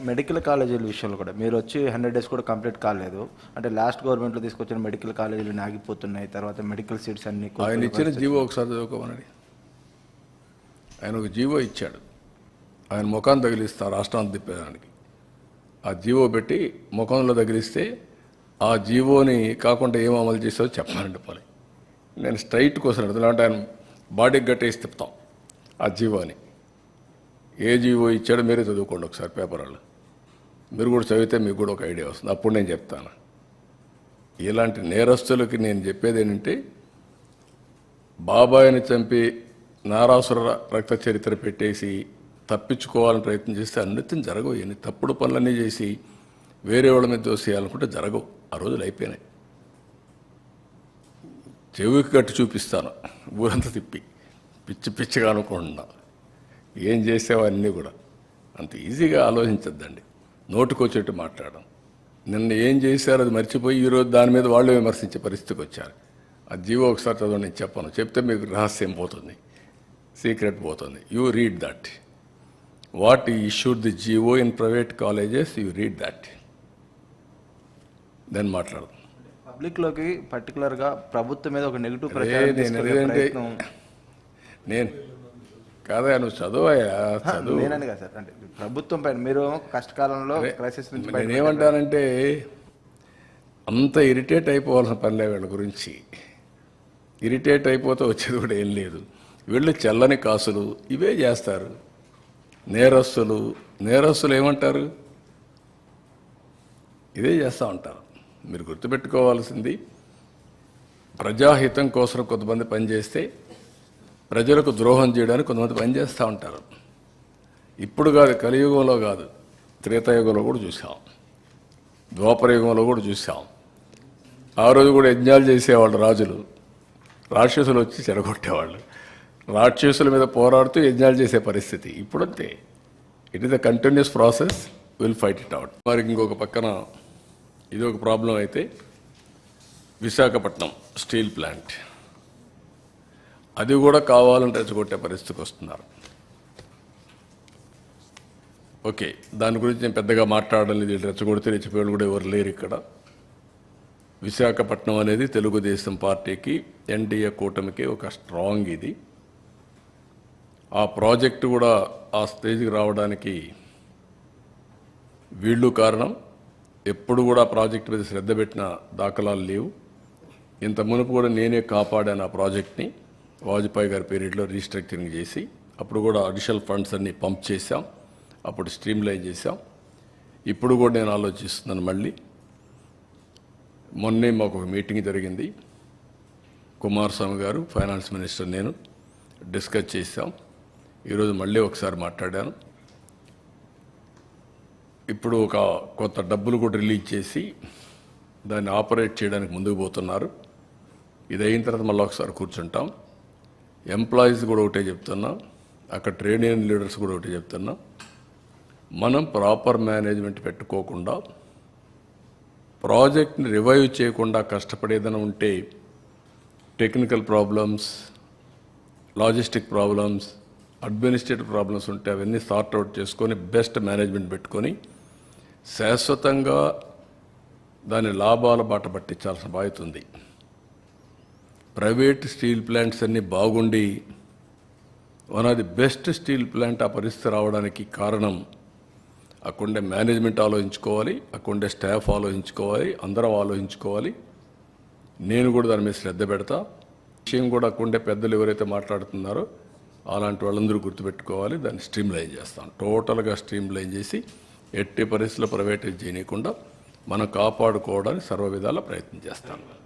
Medical కాలేజీల విషయంలో కూడా. మీరు వచ్చి హండ్రెడ్ డేస్ కూడా కంప్లీట్ కాలేదు. అంటే లాస్ట్ గవర్నమెంట్లో తీసుకొచ్చిన మెడికల్ కాలేజీలు ఆగిపోతున్నాయి తర్వాత మెడికల్ సీట్స్ అన్ని ఆయన ఇచ్చిన. జీవో ఒకసారి చదువుకోమనండి. ఆయన ఒక జీవో ఇచ్చాడు. ఆయన ముఖాన్ని తగిలిస్తా రాష్ట్రాన్ని తిప్పేదానికి. ఆ జీవో పెట్టి ముఖంలో తగిలిస్తే ఆ జీవోని కాకుండా ఏం అమలు చేసావో చెప్పాలండి పోలే నేను స్ట్రైట్ కోసం అడుగుతున్నా. అంటే ఆయన బాడీకి గట్టేసి తిప్పుతాం ఆ జీవోని. ఏ జీవో ఇచ్చాడో మీరే చదువుకోండి ఒకసారి పేపర్ వాళ్ళు మీరు కూడా చదివితే మీకు కూడా ఒక ఐడియా వస్తుంది. అప్పుడు నేను చెప్తాను. ఇలాంటి నేరస్తులకి నేను చెప్పేది ఏంటంటే బాబాయిని చంపి నారాసుర రక్త చరిత్ర పెట్టేసి తప్పించుకోవాలని ప్రయత్నం చేస్తే అన్నిత్యం జరగవు. ఎన్ని తప్పుడు పనులన్నీ చేసి వేరే వాళ్ళ మీద దోసేయాలనుకుంటే జరగవు. ఆ రోజులు అయిపోయినాయి. చెవికి కట్టి చూపిస్తాను. ఊరంతా తిప్పి. పిచ్చి పిచ్చిగా అనుకుంటున్నాను ఏం చేసావో అన్నీ కూడా. అంత ఈజీగా ఆలోచించద్దండి. నోటికొచ్చేట్టు మాట్లాడడం. నిన్న ఏం చేశారో అది మర్చిపోయి ఈరోజు దాని మీద వాళ్ళు విమర్శించే పరిస్థితికి వచ్చారు. ఆ జీవో ఒకసారి చదవండి నేను చెప్పను. చెప్తే మీకు రహస్యం పోతుంది. సీక్రెట్ పోతుంది. You read that. What issued the GO in private colleges you read that. Then మాట్లాడదాం. పబ్లిక్లోకి పర్టికులర్గా ప్రభుత్వం మీద ఒక నెగిటివ్ నేను తీసుకెళ్ళే అదేంటి ప్రయత్నం నేను కాదా నువ్వు చదువయ్యా చదువు. కదా సార్. అంటే ప్రభుత్వం పైన మీరు కష్టకాలంలో క్రైసిస్ నుంచి. నేనేమంటానంటే అంత ఇరిటేట్ అయిపోవాల్సిన పనిలే వీళ్ళ గురించి. ఇరిటేట్ అయిపోతే వచ్చేది కూడా ఏం లేదు. వీళ్ళు చల్లని కాసులు ఇవే చేస్తారు. నేరస్తులు నేరస్తులు ఏమంటారు? ఇదే చేస్తూ ఉంటారు. మీరు గుర్తుపెట్టుకోవాల్సింది ప్రజాహితం కోసం కొంతమంది పనిచేస్తే ప్రజలకు ద్రోహం చేయడానికి కొంతమంది పనిచేస్తూ ఉంటారు. ఇప్పుడు కాదు కలియుగంలో కాదు త్రేతాయుగంలో కూడా చూసాం. ద్వాపరయుగంలో కూడా చూసాం. ఆ రోజు కూడా యజ్ఞాలు చేసేవాళ్ళు రాజులు. రాక్షసులు వచ్చి చెడగొట్టేవాళ్ళు రాక్షసుల మీద పోరాడుతూ యజ్ఞాలు చేసే పరిస్థితి. ఇప్పుడంతే. It is the continuous process will fight it out మరి ఇంకొక పక్కన ఇది ఒక ప్రాబ్లం అయితే విశాఖపట్నం స్టీల్ ప్లాంట్. అది కూడా కావాలని రెచ్చగొట్టే పరిస్థితికి వస్తున్నారు. ఓకే దాని గురించి నేను పెద్దగా మాట్లాడడం లేదు. రెచ్చగొడితే రెచ్చిపోయాడు కూడా ఎవరు లేరు ఇక్కడ. విశాఖపట్నం అనేది తెలుగుదేశం పార్టీకి ఎన్డీఏ కూటమికి ఒక స్ట్రాంగ్ ఇది. ఆ ప్రాజెక్టు కూడా ఆ స్టేజ్కి రావడానికి వీళ్ళు కారణం. ఎప్పుడు కూడా ప్రాజెక్టు మీద శ్రద్ధ పెట్టిన దాఖలాలు లేవు. ఇంత మునుపు కూడా నేనే కాపాడాను ఆ ప్రాజెక్ట్ని. వాజ్పేయి గారి పీరియడ్లో రీస్ట్రక్చరింగ్ చేసి అప్పుడు కూడా అడిషనల్ ఫండ్స్ అన్ని పంప్ చేశాం. అప్పుడు స్ట్రీమ్లైన్ చేశాం. ఇప్పుడు కూడా నేను ఆలోచిస్తున్నాను మళ్ళీ. మొన్నే మాకు ఒక మీటింగ్ జరిగింది. కుమారస్వామి గారు ఫైనాన్స్ మినిస్టర్ నేను డిస్కస్ చేశాం. ఈరోజు మళ్ళీ ఒకసారి మాట్లాడాను. ఇప్పుడు ఒక కొత్త డబ్బులు కూడా రిలీజ్ చేసి దాన్ని ఆపరేట్ చేయడానికి ముందుకు పోతున్నారు. ఇది అయిన తర్వాత మళ్ళీ ఒకసారి కూర్చుంటాం. ఎంప్లాయీస్ కూడా ఒకటే చెప్తున్నా. అక్కడ ట్రేడ్ యూనియన్ లీడర్స్ కూడా ఒకటే చెప్తున్నా. మనం ప్రాపర్ మేనేజ్మెంట్ పెట్టుకోకుండా ప్రాజెక్ట్ని రివైవ్ చేయకుండా కష్టపడేదన ఉంటే technical problems logistic problems administrative problems ఉంటే అవన్నీ సార్ట్ అవుట్ చేసుకొని బెస్ట్ మేనేజ్మెంట్ పెట్టుకొని శాశ్వతంగా దాని లాభాల బాట పట్టించాల్సిన బాధ్యత ఉంది. ప్రైవేట్ స్టీల్ ప్లాంట్స్ అన్నీ బాగుండి one of the best steel plant ఆ పరిస్థితి రావడానికి కారణం అక్కడే మేనేజ్మెంట్ ఆలోచించుకోవాలి అక్కడే స్టాఫ్ ఆలోచించుకోవాలి అందరం ఆలోచించుకోవాలి. నేను కూడా దాని మీద శ్రద్ధ పెడతా. విషయం కూడా అక్కడే పెద్దలు ఎవరైతే మాట్లాడుతున్నారో అలాంటి వాళ్ళందరూ గుర్తుపెట్టుకోవాలి దాన్ని స్ట్రీమ్ లైన్ చేస్తాం. టోటల్గా స్ట్రీమ్ లైన్ చేసి ఎట్టి పరిస్థితుల్లో ప్రైవేటైజ్ చేయనీయకుండా మనం కాపాడుకోవడానికి సర్వ విధాల ప్రయత్నం చేస్తాను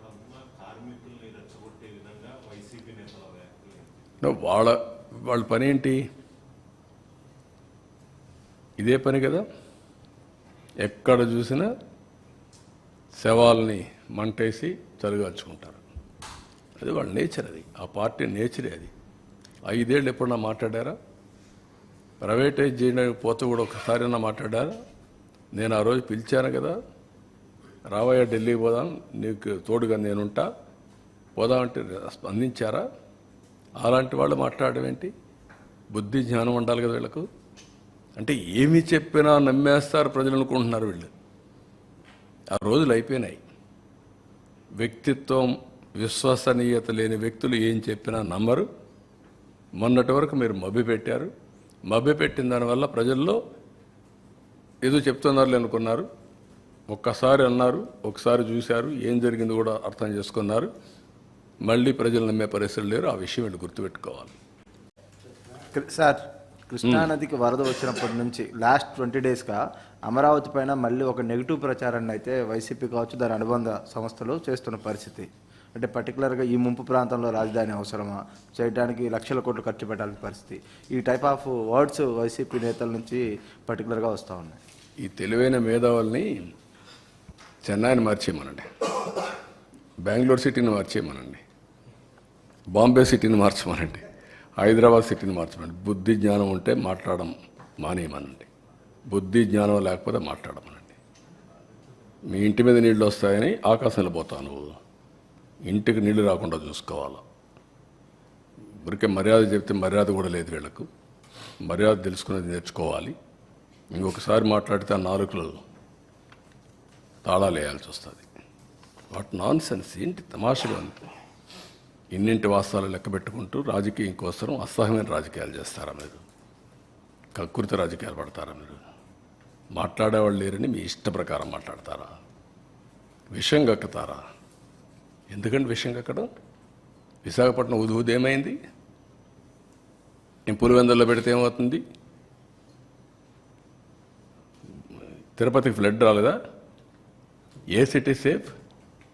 వాళ్ళ వాళ్ళ పని ఏంటి ఇదే పని కదా? ఎక్కడ చూసినా శవాల్ని మంటేసి చలిగాల్చుకుంటారు అది వాళ్ళ నేచర్ అది. ఆ పార్టీ నేచరే అది. ఐదేళ్ళు ఎప్పుడన్నా మాట్లాడారా? ప్రైవేటైజ్ చేయడానికి పోతే కూడా ఒకసారైనా మాట్లాడారా? నేను ఆ రోజు పిలిచాను కదా రావయ్య ఢిల్లీ పోదాం నీకు తోడుగా నేనుంటా పోదామంటే స్పందించారా? అలాంటి వాళ్ళు మాట్లాడడం ఏంటి? బుద్ధి జ్ఞానం ఉండాలి కదా వీళ్ళకు? అంటే ఏమి చెప్పినా నమ్మేస్తారు ప్రజలు అనుకుంటున్నారు వీళ్ళు. ఆ రోజులు అయిపోయినాయి. వ్యక్తిత్వం విశ్వసనీయత లేని వ్యక్తులు ఏం చెప్పినా నమ్మరు. మొన్నటి వరకు మీరు మభ్య పెట్టారు. మభ్య పెట్టిన దానివల్ల ప్రజల్లో ఏదో చెప్తున్నారు అనుకున్నారు. ఒక్కసారి అన్నారు ఒకసారి చూశారు. ఏం జరిగింది కూడా అర్థం చేసుకున్నారు. మళ్ళీ ప్రజలు నమ్మే పరిస్థితులు లేరు. ఆ విషయం వీళ్ళు గుర్తుపెట్టుకోవాలి. సార్ కృష్ణా నదికి వరద వచ్చినప్పటి నుంచి లాస్ట్ ట్వంటీ డేస్గా అమరావతి పైన మళ్ళీ ఒక నెగిటివ్ ప్రచారాన్ని అయితే వైసీపీ కావచ్చు దాని అనుబంధ సంస్థలు చేస్తున్న పరిస్థితి. అంటే పర్టికులర్గా ఈ ముంపు ప్రాంతంలో రాజధాని అవసరమా? చేయడానికి లక్షల కోట్లు ఖర్చు పెట్టాల్సిన పరిస్థితి. ఈ టైప్ ఆఫ్ వర్డ్స్ వైసీపీ నేతల నుంచి పర్టికులర్గా వస్తూ ఉన్నాయి. ఈ తెలివైన మేధావుల్ని చెన్నైని మార్చేయమనండి. బెంగళూరు సిటీని మార్చేయమనండి. బాంబే సిటీని మార్చమనండి. హైదరాబాద్ సిటీని మార్చమనండి. బుద్ధి జ్ఞానం ఉంటే మాట్లాడడం మానేయమనండి. బుద్ధి జ్ఞానం లేకపోతే మాట్లాడమనండి. మీ ఇంటి మీద నీళ్ళు వస్తాయని ఆకాశంలో పోతాను ఇంటికి నీళ్ళు రాకుండా చూసుకోవాలి. ఊరికే మర్యాద చెప్తే మర్యాద కూడా లేదు వీళ్ళకు. మర్యాద తెలుసుకునేది నేర్చుకోవాలి. ఇంకొకసారి మాట్లాడితే ఆ నాలుగులో తాళాలు వేయాల్సి వస్తుంది. వాట్ నాన్ సెన్స్ ఏంటి తమాషగా ఉంది? ఇన్నింటి వాస్తవాలు లెక్క పెట్టుకుంటూ రాజకీయం కోసం అసహ్యమైన రాజకీయాలు చేస్తారా మీరు? కకృత రాజకీయాలు పడతారా మీరు? మాట్లాడేవాళ్ళు లేరని మీ ఇష్ట ప్రకారం మాట్లాడతారా? విషయం కక్కుతారా ఎందుకంటే విషయం కక్కడం విశాఖపట్నం ఉదువుది ఏమైంది? నేను పులివెందుల్లో పెడితే ఏమవుతుంది? తిరుపతికి ఫ్లడ్ రాలేదా? ఏ సిటీ సేఫ్?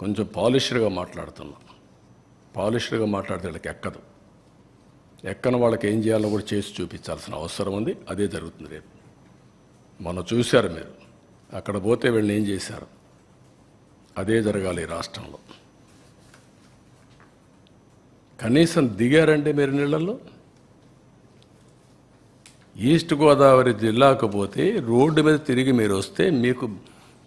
కొంచెం పాలిష్డ్గా మాట్లాడుతున్నాం. పాలిష్డ్గా మాట్లాడితే వాళ్ళకి ఎక్కదు. ఎక్కని వాళ్ళకి ఏం చేయాలో కూడా చేసి చూపించాల్సిన అవసరం ఉంది. అదే జరుగుతుంది రేపు. మొన్న చూశారు మీరు. అక్కడ పోతే వీళ్ళని ఏం చేశారు? అదే జరగాలి ఈ రాష్ట్రంలో. కనీసం దిగారండి మీరు నీళ్ళల్లో? ఈస్ట్ గోదావరి జిల్లాకు పోతే రోడ్డు మీద తిరిగి మీరు వస్తే మీకు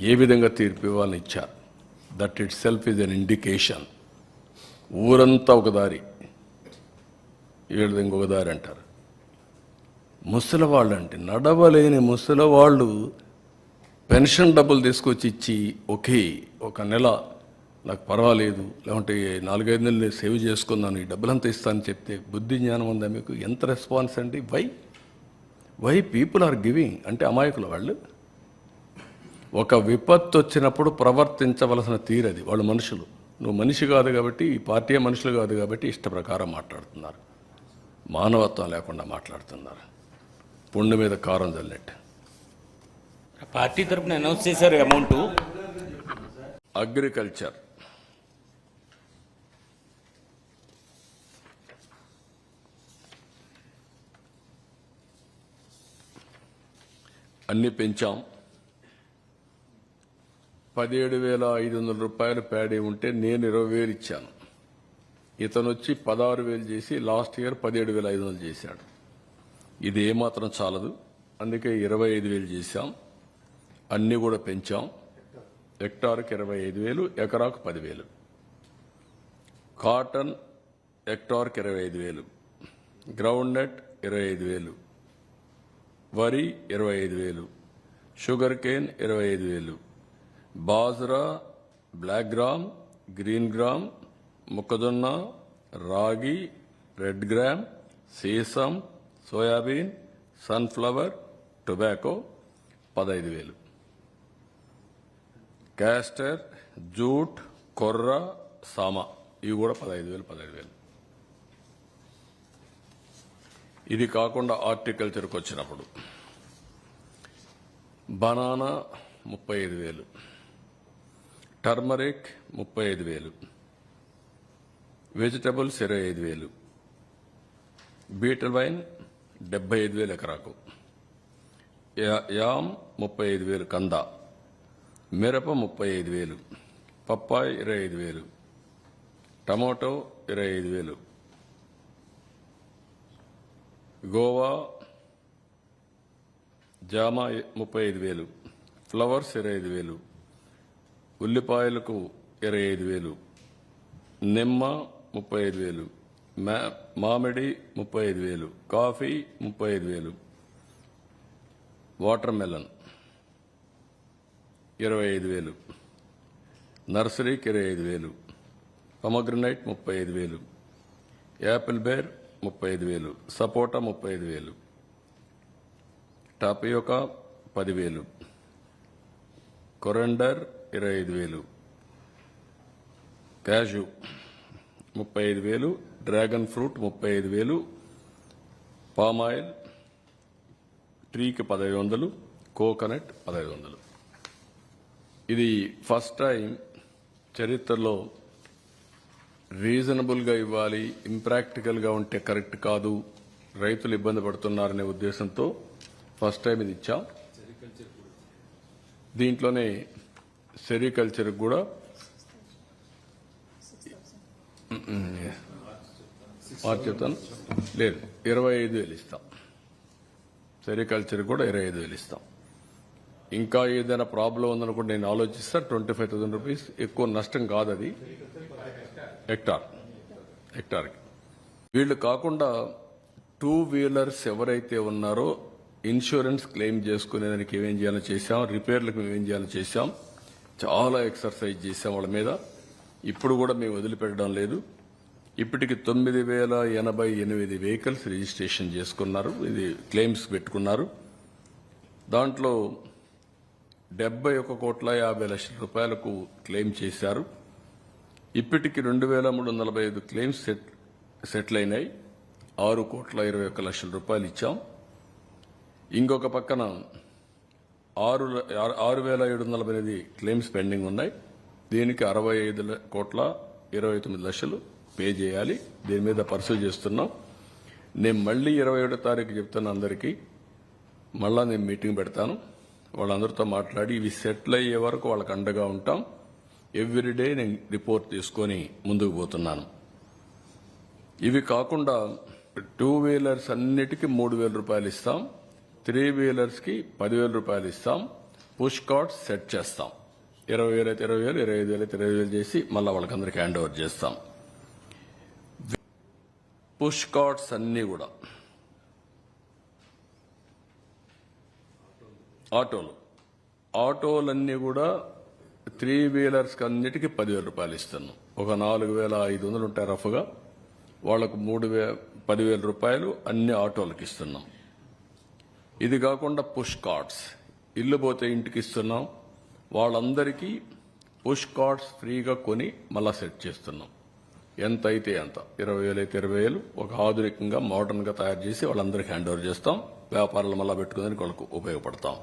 ఏ విధంగా తీర్పు ఇవ్వాలని ఇచ్చారు? That itself is an indication ఊరంతా ఒక దారి. వీళ్ళది ఇంకొక దారి అంటారు. ముసలివాళ్ళు అంటే నడవలేని ముసలివాళ్ళు పెన్షన్ డబ్బులు తీసుకొచ్చి ఇచ్చి ఒకే ఒక నెల నాకు పర్వాలేదు లేకుంటే నాలుగైదు నెలలు సేవ్ చేసుకున్నాను ఈ డబ్బులంతా ఇస్తానని చెప్తే బుద్ధి జ్ఞానం ఉందా మీకు? ఎంత రెస్పాన్స్ అండి? Why why people are giving అంటే అమాయకులు వాళ్ళు ఒక విపత్తు వచ్చినప్పుడు ప్రవర్తించవలసిన తీరది వాళ్ళు మనుషులు. నువ్వు మనిషి కాదు కాబట్టి ఈ పార్టీ మనుషులు కాదు కాబట్టి ఇష్ట ప్రకారం మాట్లాడుతున్నారు. మానవత్వం లేకుండా మాట్లాడుతున్నారు. పుండు మీద కారం చల్లినట్టు పార్టీ తరపున అనౌన్స్ చేశారు అమౌంట్. అగ్రికల్చర్. అన్ని పెంచాం. పదిహేడు వేల ఐదు వందల రూపాయలు ప్యాడీ ఉంటే నేను ఇరవై వేలు ఇచ్చాను. ఇతను వచ్చి పదహారు వేలు చేసి లాస్ట్ ఇయర్ పదిహేడు వేల ఐదు వందలు చేశాడు. ఇది ఏమాత్రం చాలదు. అందుకే ఇరవై ఐదు వేలు చేశాం. అన్నీ కూడా పెంచాం. హెక్టార్కి ఇరవై ఐదు వేలు ఎకరాకు పదివేలు. కాటన్ హెక్టార్కి ఇరవై ఐదు వేలు. గ్రౌండ్ నట్ ఇరవై ఐదు వేలు. వరి ఇరవై ఐదు వేలు. షుగర్ కేన్ ఇరవై ఐదు వేలు. Bajra black gram green gram మొక్కజొన్న రాగి రెడ్ గ్రామ్ సీసం సోయాబీన్ సన్ఫ్లవర్ టొబాకో పదహైదు వేలు. క్యాస్టర్ జూట్ కొర్ర సామ. ఇవి కూడా పదహైదు వేలు పదహైదు వేలు. ఇది కాకుండా హార్టికల్చర్కి వచ్చినప్పుడు. బనానా ముప్పై ఐదు వేలు. టర్మరిక్ ముప్పై ఐదు వేలు. వెజిటబుల్స్ ఇరవై ఐదు వేలు. బీటల్ వైన్ డెబ్బై ఐదు వేలు ఎకరాకు. యా- యామ్ ముప్పై ఐదు వేలు కంద. మిరప ముప్పై ఐదు వేలు. పప్పాయి ఇరవై ఐదు వేలు. టమాటో ఇరవై ఐదు వేలు. గోవా జామ ముప్పై ఐదు వేలు. ఫ్లవర్స్ ఇరవై ఐదు వేలు. ఉల్లిపాయలకు ఇరవై ఐదు వేలు నిమ్మ ముప్పై ఐదు వేలు మా- మామిడి ముప్పై ఐదు వేలు కాఫీ ముప్పై ఐదు వేలు వాటర్ మెలన్ ఇరవై ఐదు వేలు నర్సరీకి ఇరవై ఐదు వేలు పమగ్రనైట్ ముప్పై ఐదు వేలు యాపిల్ బేర్ ముప్పై ఐదు వేలు సపోటా ముప్పై ఐదు వేలు టాపియోకా పదివేలు కొరండర్ ఇరవై ఐదు వేలు. క్యాజు ముప్పై ఐదు వేలు. డ్రాగన్ ఫ్రూట్ ముప్పై ఐదు వేలు. పామాయిల్ ట్రీకి పదహైదు వందలు. కోకోనట్ పదహైదు వందలు. ఇది ఫస్ట్ టైం చరిత్రలో రీజనబుల్గా ఇవ్వాలి ఇంప్రాక్టికల్గా ఉంటే కరెక్ట్ కాదు రైతులు ఇబ్బంది పడుతున్నారనే ఉద్దేశంతో ఫస్ట్ టైం ఇది ఇచ్చాం. దీంట్లోనే సెరికల్చర్ కూడా మార్చి చెప్తాను లేదు ఇరవై ఐదు వేలు ఇస్తాం. సెరికల్చర్ కూడా ఇరవై ఐదు వేలు ఇస్తాం. ఇంకా ఏదైనా ప్రాబ్లం ఉందనుకుంటే నేను ఆలోచిస్తా. ట్వంటీ ఫైవ్ థౌసండ్ రూపీస్ ఎక్కువ నష్టం కాదు అది. హెక్టార్. హెక్టార్కి. వీళ్ళు కాకుండా టూ వీలర్స్ ఎవరైతే ఉన్నారో ఇన్సూరెన్స్ క్లెయిమ్ చేసుకునేదానికి ఏమేం చేయాలో చేశాం. రిపేర్లకు ఏమేం చేయాలో చేశాం. చాలా ఎక్సర్సైజ్ చేసాం వాళ్ళ మీద. ఇప్పుడు కూడా మేము వదిలిపెట్టడం లేదు. ఇప్పటికి తొమ్మిది వేల ఎనభై ఎనిమిది వెహికల్స్ రిజిస్ట్రేషన్ చేసుకున్నారు. ఇది క్లెయిమ్స్ పెట్టుకున్నారు. దాంట్లో డెబ్బై ఒక కోట్ల యాభై లక్షల రూపాయలకు క్లెయిమ్ చేశారు. ఇప్పటికి రెండు వేల మూడు వందల నలభై ఐదు క్లెయిమ్స్ సెట్ సెటిల్ అయినాయి. ఆరు కోట్ల ఇరవై ఒక్క లక్షల రూపాయలు ఇచ్చాం. ఇంకొక పక్కన ఆరు ఆరు- ఆరు వేల ఏడు వందల నలభై ఎనిమిది క్లెయిమ్స్ పెండింగ్ ఉన్నాయి. దీనికి అరవై ఐదు కోట్ల ఇరవై తొమ్మిది లక్షలు పే చేయాలి. దీని మీద పర్సూ చేస్తున్నాం. నేను మళ్ళీ ఇరవై ఏడో తారీఖు చెప్తాను అందరికీ మళ్ళా నేను మీటింగ్ పెడతాను. వాళ్ళందరితో మాట్లాడి ఇవి సెటిల్ అయ్యే వరకు వాళ్ళకి అండగా ఉంటాం. ఎవ్రీడే నేను రిపోర్ట్ తీసుకొని ముందుకు పోతున్నాను. ఇవి కాకుండా టూ వీలర్స్ అన్నిటికీ మూడు వేల రూపాయలు ఇస్తాం. త్రీ వీలర్స్కి పదివేల రూపాయలు ఇస్తాం. పుష్ కార్డ్స్ సెట్ చేస్తాం. ఇరవై వేలు అయితే ఇరవై వేలు ఇరవై ఐదు వేలు అయితే ఇరవై వేలు చేసి మళ్ళీ వాళ్ళకందరికీ హ్యాండ్ ఓవర్ చేస్తాం. పుష్ కార్డ్స్ అన్నీ కూడా. ఆటోలు. ఆటోలన్నీ కూడా త్రీ వీలర్స్కి అన్నిటికీ పదివేల రూపాయలు ఇస్తున్నాం. ఒక నాలుగు వేల ఐదు వందలు ఉంటాయి రఫ్గా. వాళ్ళకు మూడు వే పదివేల రూపాయలు అన్ని ఆటోలకు ఇస్తున్నాం. ఇది కాకుండా పుష్ కార్డ్స్ ఇల్లు పోతే ఇంటికి ఇస్తున్నాం. వాళ్ళందరికీ పుష్ కార్డ్స్ ఫ్రీగా కొని మళ్ళా సెట్ చేస్తున్నాం. ఎంత అయితే ఎంత ఇరవై వేలు అయితే ఇరవై వేలు. ఒక ఆధునికంగా మోడర్న్గా తయారు చేసి వాళ్ళందరికీ హ్యాండ్ ఓవర్ చేస్తాం. వ్యాపారాలు మళ్ళా పెట్టుకునేందుకు వాళ్ళకు ఉపయోగపడతాం.